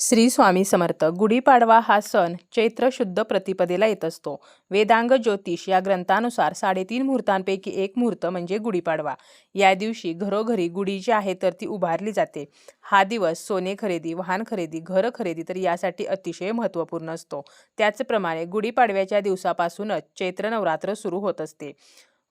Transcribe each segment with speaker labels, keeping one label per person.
Speaker 1: श्री स्वामी समर्थ गुढीपाडवा हा सण चैत्र शुद्ध प्रतिपदेला येत असतो. वेदांग ज्योतिष या ग्रंथानुसार साडेतीन मुहूर्तांपैकी एक मुहूर्त म्हणजे गुढीपाडवा. या दिवशी घरोघरी गुढी जी आहे तर ती उभारली जाते. हा दिवस सोने खरेदी वाहन खरेदी घर खरेदी तर यासाठी अतिशय महत्त्वपूर्ण असतो. त्याचप्रमाणे गुढीपाडव्याच्या दिवसापासूनच चैत्र नवरात्र सुरू होत असते.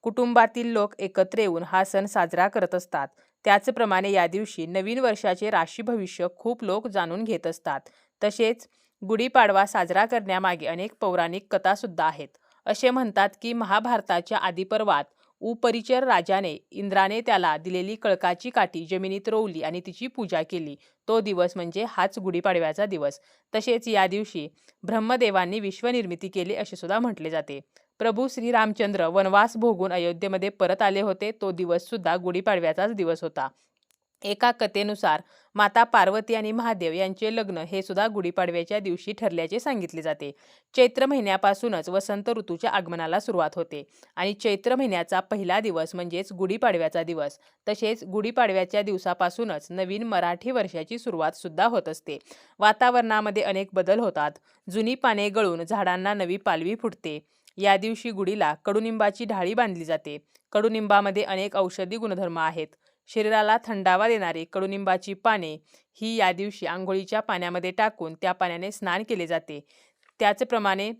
Speaker 1: कुटुंबातील लोक एकत्र येऊन हा सण साजरा करत असतात. त्याचप्रमाणे या दिवशी नवीन वर्षाचे राशी भविष्य खूप लोक जाणून घेत असतात. तसेच गुढीपाडवा साजरा करण्यामागे अनेक पौराणिक कथासुद्धा आहेत. असे म्हणतात की महाभारताच्या आदिपर्वात उपरिचर राजाने इंद्राने त्याला दिलेली कळकाची काठी जमिनीत रोवली आणि तिची पूजा केली. तो दिवस म्हणजे हाच गुढीपाडव्याचा दिवस. तसेच या दिवशी ब्रह्मदेवांनी विश्वनिर्मिती केली असे सुद्धा म्हटले जाते. प्रभू श्रीरामचंद्र वनवास भोगून अयोध्येमध्ये परत आले होते. तो दिवससुद्धा गुढीपाडव्याचाच दिवस होता. एका कथेनुसार माता पार्वती आणि महादेव यांचे लग्न हे सुद्धा गुढीपाडव्याच्या दिवशी ठरल्याचे सांगितले जाते. चैत्र महिन्यापासूनच वसंत ऋतूच्या आगमनाला सुरुवात होते आणि चैत्र महिन्याचा पहिला दिवस म्हणजेच गुढीपाडव्याचा दिवस. तसेच गुढीपाडव्याच्या दिवसापासूनच नवीन मराठी वर्षाची सुरुवात सुद्धा होत असते. वातावरणामध्ये अनेक बदल होतात. जुनी पाने गळून झाडांना नवी पालवी फुटते. या दिवशी गुढीला कडुनिंबाची ढाळी बांधली जाते. कडुनिंबामध्ये अनेक औषधी गुणधर्म आहेत. शरीराला थंडावा देणारी कडुनिंबाची पाने ही या दिवशी आंघोळीच्या पाण्यामध्ये टाकून त्या पाण्याने स्नान केले जाते. त्याचप्रमाणे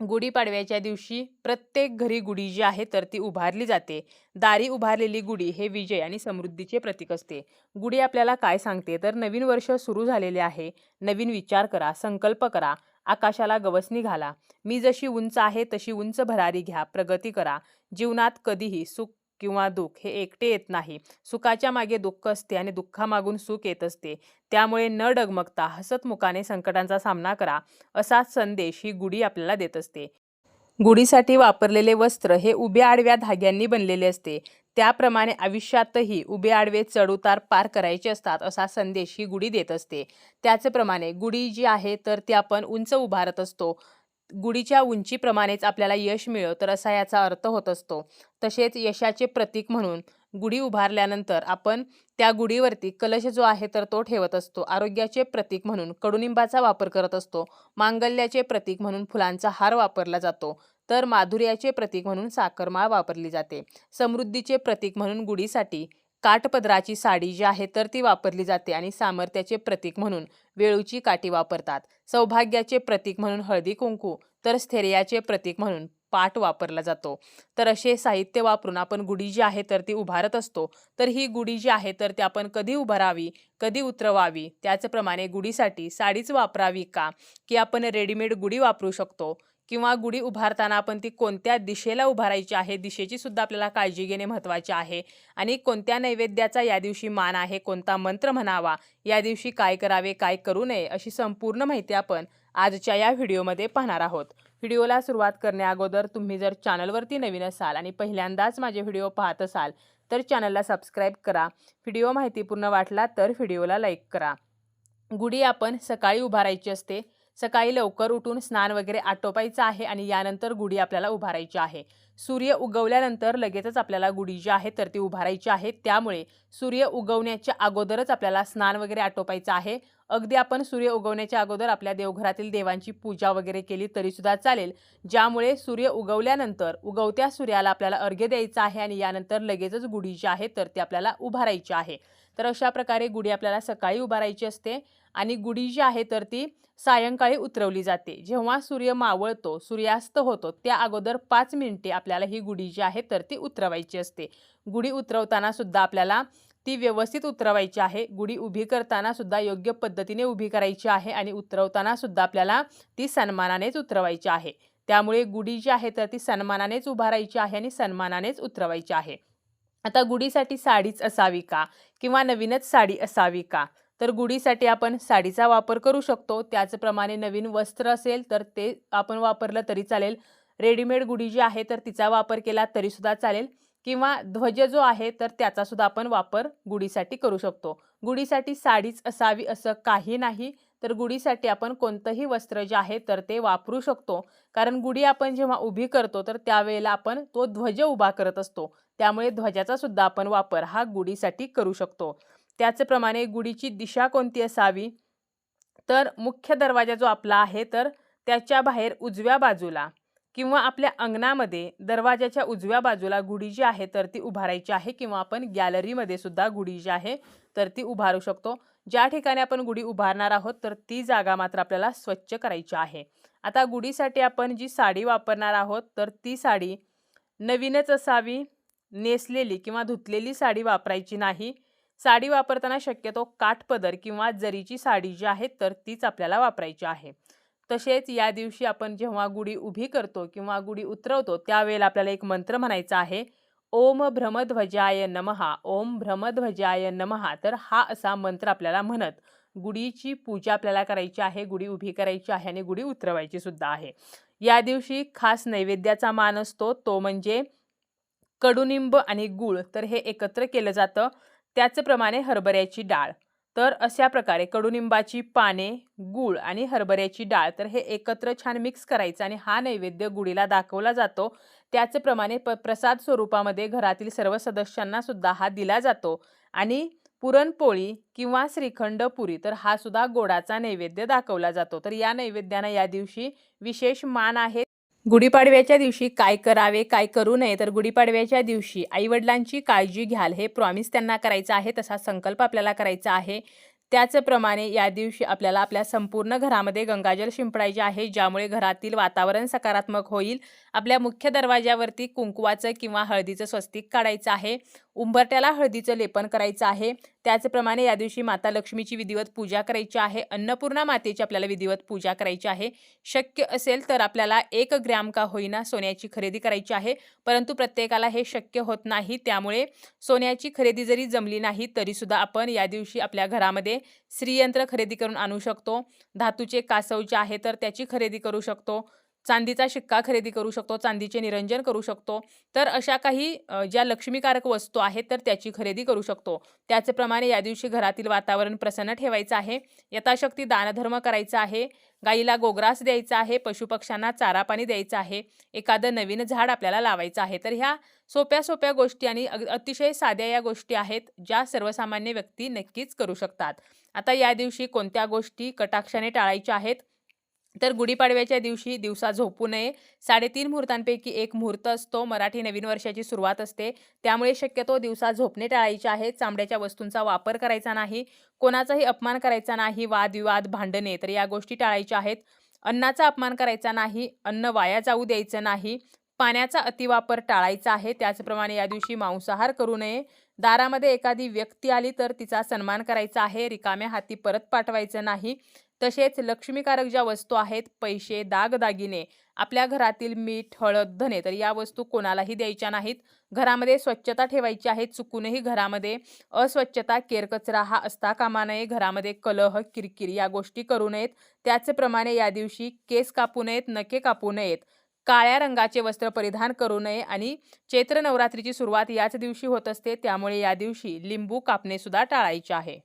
Speaker 1: गुढीपाडव्याच्या दिवशी प्रत्येक घरी गुढी जी आहे तर ती उभारली जाते. दारी उभारलेली गुढी हे विजय आणि समृद्धीचे प्रतीक असते. गुढी आपल्याला काय सांगते? तर नवीन वर्ष सुरू झालेले आहे. नवीन विचार करा संकल्प करा. आकाशाला गवसणी घाला. मी जशी उंच आहे तशी उंच भरारी घ्या. प्रगती करा. जीवनात कधीही सुख किंवा दुःख हे एकटे येत नाही. सुखाच्या मागे दुःख असते आणि दुःखामागून सुख येत असते. त्यामुळे न डगमगता हसतमुखाने संकटांचा सामना करा. असाच संदेश ही गुढी आपल्याला देत असते. गुढीसाठी वापरलेले वस्त्र हे उभ्या आडव्या धाग्यांनी बनलेले असते. त्याप्रमाणे आयुष्यातही उभे आडवे चढउतार पार करायचे असतात असा संदेश ही गुढी देत असते. त्याचप्रमाणे गुढी जी आहे तर ती आपण उंच उभारत असतो. गुढीच्या उंचीप्रमाणेच आपल्याला यश मिळो तर असा याचा अर्थ होत असतो. तसेच यशाचे प्रतीक म्हणून गुढी उभारल्यानंतर आपण त्या गुढीवरती कलश जो आहे तर तो ठेवत असतो. आरोग्याचे प्रतीक म्हणून कडुनिंबाचा वापर करत असतो. मांगल्याचे प्रतीक म्हणून फुलांचा हार वापरला जातो. तर माधुर्याचे प्रतीक म्हणून साखरमाळ वापरली जाते. समृद्धीचे प्रतीक म्हणून गुढीसाठी काठपदराची साडी जी आहे तर ती वापरली जाते आणि सामर्थ्याचे प्रतीक म्हणून वेळूची काठी वापरतात. सौभाग्याचे प्रतीक म्हणून हळदी कुंकू तर स्थैर्याचे प्रतीक म्हणून पाठ वापरला जातो. तर असे साहित्य वापरून आपण गुढी जी आहे तर ती उभारत असतो. तर ही गुढी जी आहे तर ती आपण कधी उभारावी कधी उतरवावी त्याचप्रमाणे गुढीसाठी साडीच वापरावी का? की आपण रेडीमेड गुढी वापरू शकतो? किंवा गुढी उभारताना आपण ती कोणत्या दिशेला उभारायची आहे? दिशेची सुद्धा आपल्याला काळजी घेणे महत्त्वाचे आहे. आणि कोणत्या नैवेद्याचा या दिवशी मान आहे? कोणता मंत्र म्हणावा? या दिवशी काय करावे? काय करू नये? अशी संपूर्ण माहिती आपण आजच्या या व्हिडिओमध्ये पाहणार आहोत. व्हिडिओला सुरुवात करण्याअगोदर तुम्ही जर चॅनलवरती नवीन असाल आणि पहिल्यांदाच माझे व्हिडिओ पाहत असाल तर चॅनलला सबस्क्राईब करा. व्हिडिओ माहितीपूर्ण वाटला तर व्हिडिओला लाईक करा. गुढी आपण सकाळी उभारायची असते. सकाळी लवकर उठून स्नान वगैरे आटोपायचं आहे आणि यानंतर गुढी आपल्याला उभारायची आहे. सूर्य उगवल्यानंतर लगेचच आपल्याला गुढी जी आहे तर ती उभारायची आहे. त्यामुळे सूर्य उगवण्याच्या अगोदरच आपल्याला स्नान वगैरे आटोपायचं आहे. अगदी आपण सूर्य उगवण्याच्या अगोदर आपल्या देवघरातील देवांची पूजा वगैरे केली तरीसुद्धा चालेल. ज्यामुळे सूर्य उगवल्यानंतर उगवत्या सूर्याला आपल्याला अर्घ्य द्यायचा आहे आणि यानंतर लगेचच गुढी जी आहे तर ती आपल्याला उभारायची आहे. तर अशा प्रकारे गुढी आपल्याला सकाळी उभारायची असते आणि गुढी जी आहे तर ती सायंकाळी उतरवली जाते. जेव्हा सूर्य मावळतो सूर्यास्त होतो त्या अगोदर पाच मिनिटे आपल्याला ही गुढी जी आहे तर ती उतरवायची असते. गुढी उतरवताना सुद्धा आपल्याला ती व्यवस्थित उतरवायची आहे. गुढी उभी करताना सुद्धा योग्य पद्धतीने उभी करायची आहे आणि उतरवताना सुद्धा आपल्याला ती सन्मानानेच उतरवायची आहे. त्यामुळे गुढी जी आहे तर ती सन्मानानेच उभारायची आहे आणि सन्मानानेच उतरवायची आहे. आता गुढीसाठी साडीच असावी का? किंवा नवीनच साडी असावी का? तर गुढीसाठी आपण साडीचा वापर करू शकतो. त्याचप्रमाणे नवीन वस्त्र असेल तर ते आपण वापरलं तरी चालेल. रेडीमेड गुढी जी आहे तर तिचा वापर केला तरीसुद्धा चालेल. किंवा ध्वज जो आहे तर त्याचासुद्धा आपण वापर गुढीसाठी करू शकतो. गुढीसाठी साडीच असावी असं काही नाही. तर गुढीसाठी आपण कोणतंही वस्त्र जे आहे तर ते वापरू शकतो. कारण गुढी आपण जेव्हा उभी करतो तर त्यावेळेला आपण तो ध्वज उभा करत असतो. त्यामुळे ध्वजाचा सुद्धा आपण वापर हा गुढीसाठी करू शकतो. त्याचप्रमाणे गुढीची दिशा कोणती असावी? तर मुख्य दरवाजा जो आपला आहे तर त्याच्या बाहेर उजव्या बाजूला किंवा आपल्या अंगणामध्ये दरवाजाच्या उजव्या बाजूला गुढी जी आहे तर ती उभारायची आहे किंवा आपण गॅलरीमध्ये सुद्धा गुढी जी आहे तर ती उभारू शकतो. ज्या ठिकाणी आपण गुढी उभारणार आहोत तर ती जागा मात्र आपल्याला स्वच्छ करायची आहे. आता गुढीसाठी आपण जी साडी वापरणार आहोत तर ती साडी नवीनच असावी नेसलेली किंवा धुतलेली साडी वापरायची नाही. साडी वापरताना शक्यतो काठपदर किंवा जरीची साडी जी आहे तर तीच आपल्याला वापरायची आहे. तसेच या दिवशी आपण जेव्हा गुढी उभी करतो किंवा गुढी उतरवतो त्यावेळेला आपल्याला एक मंत्र म्हणायचा आहे ओम भ्रमध्वजाय नमहा ओम भ्रमध्वजाय नमहा तर हा असा मंत्र आपल्याला म्हणत गुढीची पूजा आपल्याला करायची आहे गुढी उभी करायची आहे आणि गुढी उतरवायची सुद्धा आहे. या दिवशी खास नैवेद्याचा मान असतो तो म्हणजे कडुनिंब आणि गूळ. तर हे एकत्र केलं जातं. त्याचप्रमाणे हरभऱ्याची डाळ. तर अशा प्रकारे कडुनिंबाची पाने गूळ आणि हरभऱ्याची डाळ तर हे एकत्र छान मिक्स करायचं आणि हा नैवेद्य गुढीला दाखवला जातो. त्याचप्रमाणे प प्रसाद स्वरूपामध्ये घरातील सर्व सदस्यांना सुद्धा हा दिला जातो. आणि पुरणपोळी किंवा श्रीखंड पुरी तर हा सुद्धा गोडाचा नैवेद्य दाखवला जातो. तर या नैवेद्यानं या दिवशी विशेष मान आहे. गुढीपाडव्याच्या दिवशी काय करावे काय करू नये तर गुढीपाडव्याच्या दिवशी आईवडिलांची काळजी घ्याल हे प्रॉमिस त्यांना करायचं आहे तसा संकल्प आपल्याला करायचा आहे. त्याचप्रमाणे या दिवशी आपल्याला आपल्या संपूर्ण घरामध्ये गंगाजल शिंपडायचे आहे ज्यामुळे घरातील वातावरण सकारात्मक होईल. आपल्या मुख्य दरवाज्यावरती कुंकवाचं किंवा हळदीचं स्वस्तिक काढायचं आहे. उंबरट्याला हळदीचं लेपन करायचं आहे. त्याचप्रमाणे या दिवशी माता लक्ष्मीची विधिवत पूजा करायची आहे. अन्नपूर्णा मातेची आपल्याला विधिवत पूजा करायची आहे. शक्य असेल तर आपल्याला एक ग्रॅम का होईना सोन्याची खरेदी करायची आहे. परंतु प्रत्येकाला हे शक्य होत नाही. त्यामुळे सोन्याची खरेदी जरी जमली नाही तरीसुद्धा आपण या दिवशी आपल्या घरामध्ये श्रीयंत्र खरेदी करून आणू शकतो. धातूचे कासव जे आहे तर त्याची खरेदी करू शकतो. चांदीचा शिक्का खरेदी करू शकतो चांदीचे निरंजन करू शकतो. तर अशा काही ज्या लक्ष्मीकारक वस्तू आहेत तर त्याची खरेदी करू शकतो. त्याचप्रमाणे या दिवशी घरातील वातावरण प्रसन्न ठेवायचं आहे. यथाशक्ती दानधर्म करायचा आहे. गाईला गोग्रास द्यायचा आहे. पशुपक्ष्यांना चारा पाणी द्यायचं आहे. एखादं नवीन झाड आपल्याला लावायचं आहे. तर ह्या सोप्या सोप्या गोष्टी आणि अग- अतिशय साध्या या गोष्टी आहेत ज्या सर्वसामान्य व्यक्ती नक्कीच करू शकतात. आता या दिवशी कोणत्या गोष्टी कटाक्षाने टाळायच्या आहेत? तर गुढीपाडव्याच्या दिवशी दिवसा झोपू नये. साडेतीन मुहूर्तांपैकी एक मुहूर्त असतो. मराठी नवीन वर्षाची सुरुवात असते. त्यामुळे शक्यतो दिवसा झोपणे टाळायचे आहे. चामड्याच्या वस्तूंचा वापर करायचा नाही. कोणाचाही अपमान करायचा नाही. वादविवाद भांडणे तर या गोष्टी टाळायच्या आहेत. अन्नाचा अपमान करायचा नाही. अन्न वाया जाऊ द्यायचं नाही. पाण्याचा अतिवापर टाळायचा आहे. त्याचप्रमाणे या दिवशी मांसाहार करू नये. दारामध्ये एखादी व्यक्ती आली तर तिचा सन्मान करायचा आहे. रिकाम्या हाती परत पाठवायचं नाही. तसेच लक्ष्मीकारक ज्या वस्तू आहेत पैसे दागदागिने आपल्या घरातील मीठ हळद धने तर या वस्तू कोणालाही द्यायच्या नाहीत. घरामध्ये स्वच्छता ठेवायची आहे चुकूनही घरामध्ये अस्वच्छता केरकचरा हा असता कामा नये घरामध्ये कलह किरकिरी या गोष्टी करू नयेत. त्याचप्रमाणे या दिवशी केस कापू नयेत नखे कापू नयेत. काळ्या रंगाचे वस्त्र परिधान करू नये आणि चैत्र नवरात्रीची सुरुवात याच दिवशी होत असते त्यामुळे या दिवशी लिंबू कापणे सुद्धा टाळायचे आहे.